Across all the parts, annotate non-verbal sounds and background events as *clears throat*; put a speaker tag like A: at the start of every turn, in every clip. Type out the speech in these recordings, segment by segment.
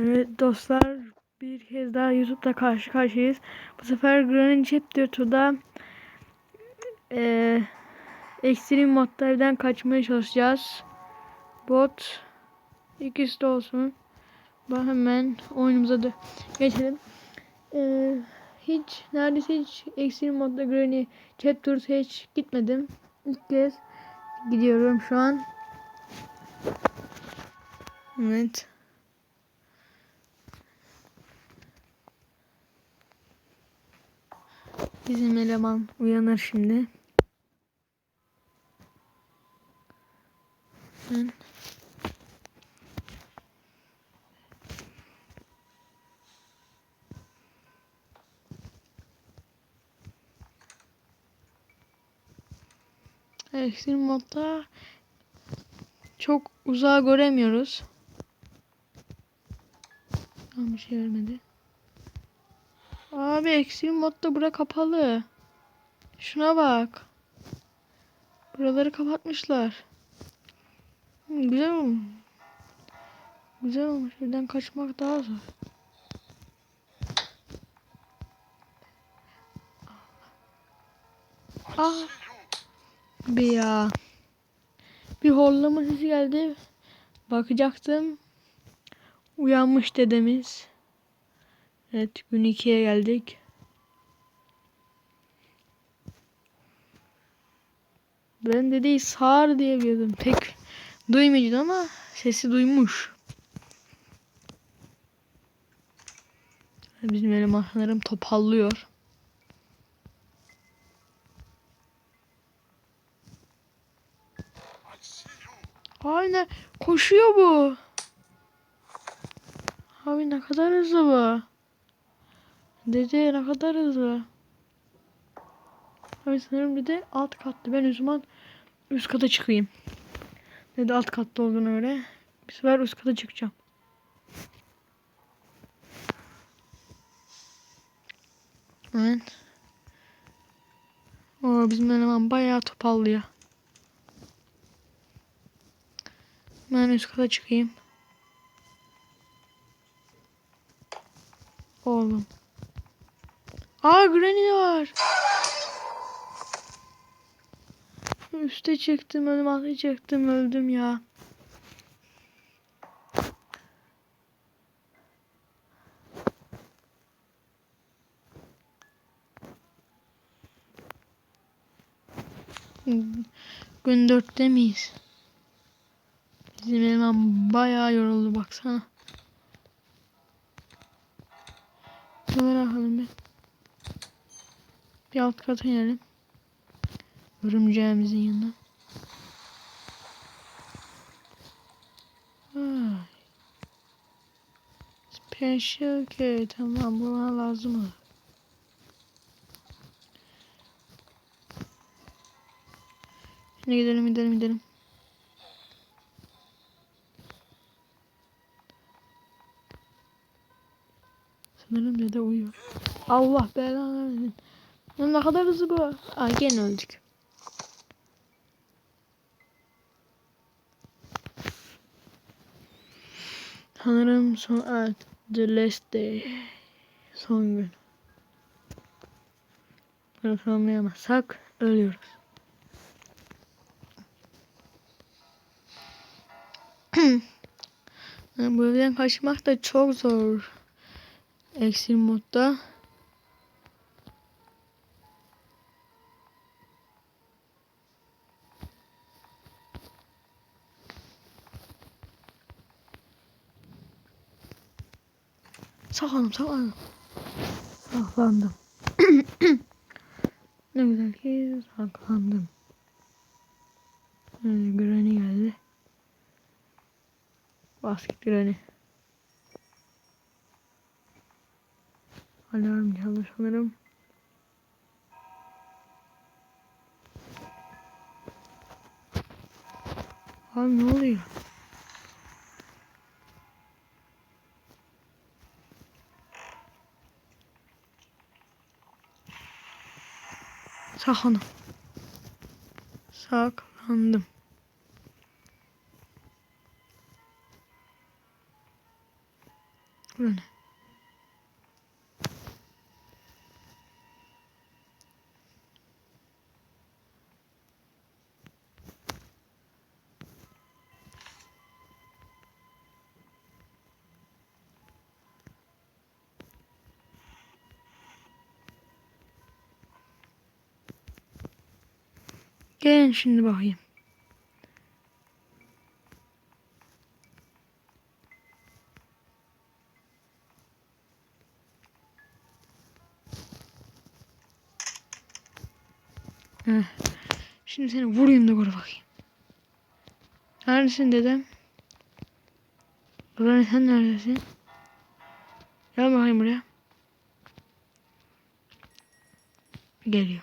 A: Evet dostlar bir kez daha YouTube'da karşı karşıyayız. Bu sefer Granny Chapter 2'da eee Extreme modda kaçmaya çalışacağız. Bot ikisi de olsun. Ben hemen oyunumuza da geçelim. Eee, hiç neredeyse hiç Extreme modda Granny Chapter 2'ye hiç gitmedim. İlk kez gidiyorum şu an. Evet. Bizim eleman uyanır şimdi. Ben Ekstrem modda çok uzağa göremiyoruz. Tam bir şey vermedi. Abi ekstrem modda bura kapalı. Şuna bak. Buraları kapatmışlar. Hı, güzel olmuş. Güzel olmuş. Evden kaçmak daha zor. Ah. Bir ya. Bir horlama sesi geldi. Bakacaktım. Uyanmış dedemiz. Evet gün 2'ye geldik. Ben dedeyi sağır diye biliyordum. Pek duymayacağım ama sesi duymuş. Bizim eleman sanırım topallıyor. Aynen koşuyor bu. Abi ne kadar hızlı bu. Dede ne kadar hızlı. Abi sanırım dede alt kattı. Ben o zaman üst kata çıkayım. Dede alt katta olduğunu göre. Bir sefer üst kata çıkacağım. Evet. Oo, bizim eleman bayağı topallıyor. Ben üst kata çıkayım. Oğlum. Aa Granny de var. Üste çıktım öldüm alta çıktım öldüm ya. Gün dörtte miyiz? Bizim eleman bayağı yoruldu baksana. Şuralara bakalım bir. Bir alt kata inelim. Örümceğimizin yanına. Special key. Tamam bu bana lazım olur. Şimdi gidelim gidelim gidelim. Sanırım dede uyuyor. Allah belanı versin. Lan ne kadar hızlı bu. Aa gene öldük. Sanırım son evet, the last day. Son gün. Yakalayamazsak ölüyoruz. *clears throat* Bu evden kaçmak da çok zor. Ekstrem modda. Saklandım saklandım. *coughs* Saklandım. ne güzel ki saklandım. Ee, Granny geldi. Basket Granny. Alarm çaldı sanırım. Abi ne oluyor? Saklandım. Saklandım. Bura ne? Gelin şimdi bakayım. Şimdi seni vurayım da gör bakayım. Neredesin dedem? Ulan sen neredesin? Gel bakayım buraya. Geliyor.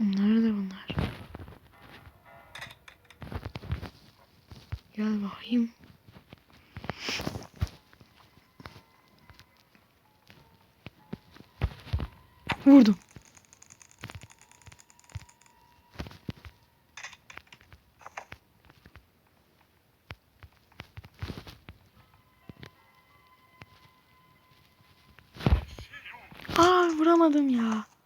A: Nerede bunlar? Gel bakayım. Vurdum. Aa vuramadım ya.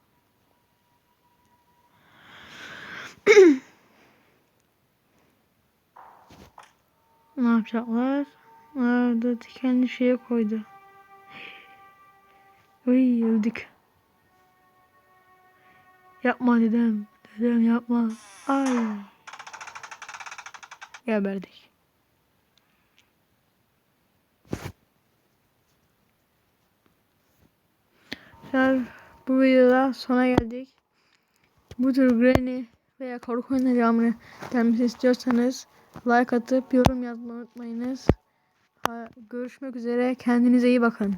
A: Ne yapacaklar? Arada dikenli şeye koydu. Uy öldük. Yapma dedem. Dedem yapma. Ay. Geberdik. Arkadaşlar bu videoda sona geldik. Bu tür Granny veya korku oyunu devamını gelmesini istiyorsanız like atıp yorum yazmayı unutmayınız. Görüşmek üzere. Kendinize iyi bakın.